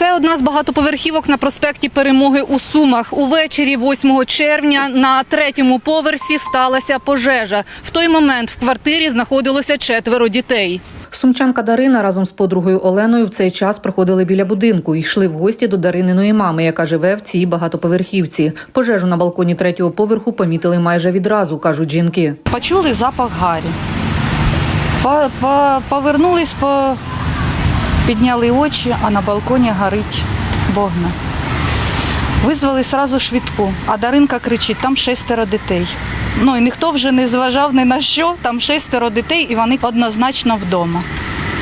Це одна з багатоповерхівок на проспекті Перемоги у Сумах. Увечері 8 червня на третьому поверсі сталася пожежа. В той момент в квартирі знаходилося четверо дітей. Сумчанка Дарина разом з подругою Оленою в цей час проходили біля будинку і йшли в гості до Дарининої мами, яка живе в цій багатоповерхівці. Пожежу на балконі третього поверху помітили майже відразу, кажуть жінки. Почули запах гарі. По, по, повернулись, по, підняли очі, а на балконі горить вогне. Визвали сразу швидку, а Даринка кричить, там шестеро дітей. Ну і ніхто вже не зважав ні на що, там шестеро дітей, і вони однозначно вдома.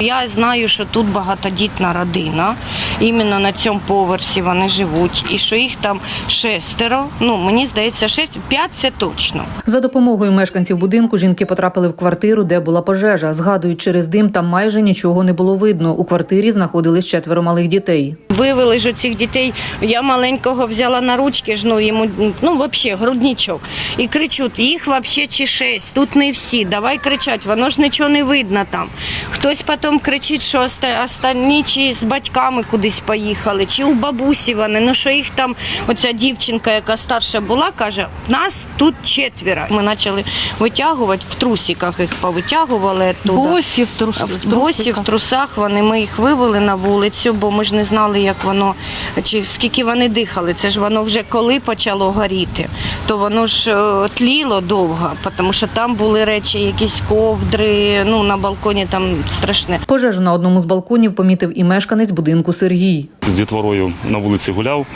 Я знаю, що тут багатодітна родина, іменно на цьому поверсі вони живуть, і що їх там шестеро. Ну мені здається, шесть п'ять це точно. За допомогою мешканців будинку жінки потрапили в квартиру, де була пожежа. Згадують, через дим там майже нічого не було видно. У квартирі знаходились четверо малих дітей. Вивели ж цих дітей. Я маленького взяла на ручки, ж ну йому ну взагалі грудничок. І кричуть, їх взагалі чи шесть, тут не всі. Давай кричать, воно ж нічого не видно там. Хтось потім кричить, що останні чи з батьками кудись поїхали, чи у бабусі вони. Ну що їх там, оця дівчинка, яка старша була, каже, нас тут четверо. Ми почали витягувати в трусиках їх повитягували туди. Босі в трус- в В босі, в трусах вони ми їх вивели на вулицю, бо ми ж не знали, як воно чи скільки вони дихали. Це ж воно вже коли почало горіти, то воно ж е, тліло довго, тому що там були речі, якісь ковдри. Ну на балконі там страшне. Пожежу на одному з балконів помітив і мешканець будинку Сергій. з дітворою на вулиці гуляв.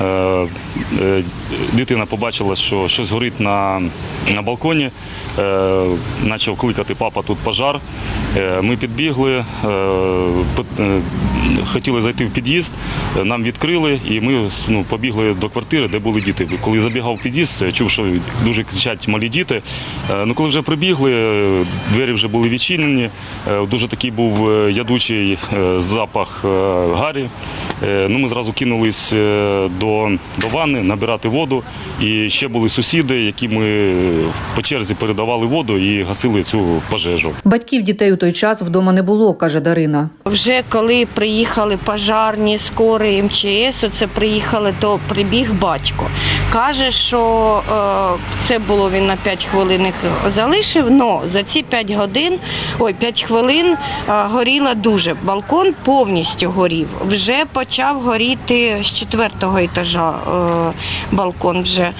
Е, е, Дитина побачила, що щось горить на, на балконі. Е, Почав кликати папа тут пожар. Ми підбігли, хотіли зайти в під'їзд, нам відкрили і ми ну, побігли до квартири, де були діти. Коли забігав в під'їзд, чув, що дуже кричать малі діти. Ну, коли вже прибігли, двері вже були відчинені. Дуже такий був е, ядучий е, запах е, гарі. Е, Ну, ми зразу кинулись е, до, до ванни набирати воду. І ще були сусіди, які ми е, по черзі передавали воду і гасили цю пожежу. Батьків дітей у той час вдома не було, каже Дарина. Вже коли приїхали пожарні, скори МЧС, оце приїхали, то прибіг батько. Каже, що е, це було він на 5 хвилин залишив, але за ці 5 годин, ой, 5 хвилин е, горіла дуже. Балкон повністю горів. Вже почав горіти з четвертого етажа е, балкон вже.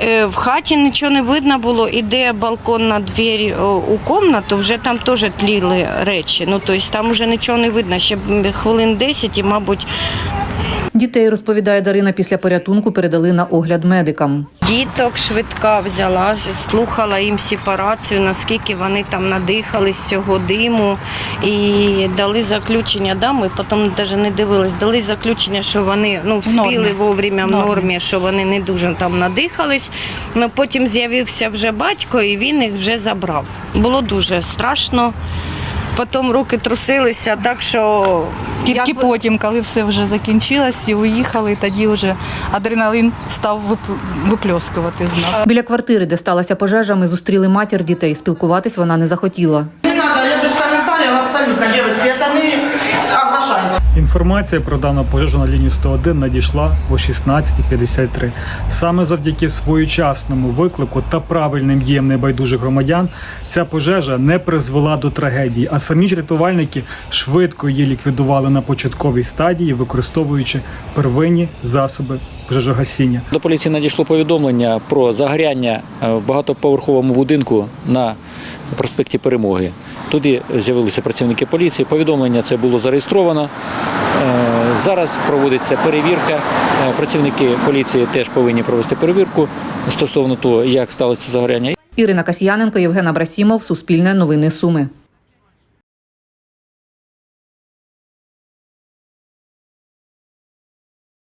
Е, в хаті нічого не видно було, іде балкон на двері е, у кімнату, вже там теж тліли речі. Ну, тобто там вже нічого не видно, ще хвилин 10 і, мабуть, Дітей, розповідає Дарина, після порятунку передали на огляд медикам. Діток швидка взяла, слухала їм сепарацію, наскільки вони там надихались цього диму і дали заключення, да, ми потім навіть не дивились, дали заключення, що вони ну, вспіли вовремя в Нормі. що вони не дуже там надихались. Ну, потім з'явився вже батько і він їх вже забрав. Було дуже страшно. Потім руки трусилися, так що Тільки як- потім, коли все вже закінчилось і уїхали, тоді вже адреналін став вип- випльоскувати з нас. Біля квартири, де сталася пожежа, ми зустріли матір дітей. Спілкуватись вона не захотіла. Інформація про дану пожежу на лінію 101 надійшла о 16.53. Саме завдяки своєчасному виклику та правильним діям небайдужих громадян ця пожежа не призвела до трагедії, а самі ж рятувальники швидко її ліквідували на початковій стадії, використовуючи первинні засоби пожежогасіння. До поліції надійшло повідомлення про загоряння е, в багатоповерховому будинку на проспекті Перемоги. Туди з'явилися працівники поліції. Повідомлення це було зареєстровано. Е, Зараз проводиться перевірка. Е, Працівники поліції теж повинні провести перевірку стосовно того, як сталося загоряння. Ірина Касьяненко, Євген Абрасімов, Суспільне новини Суми.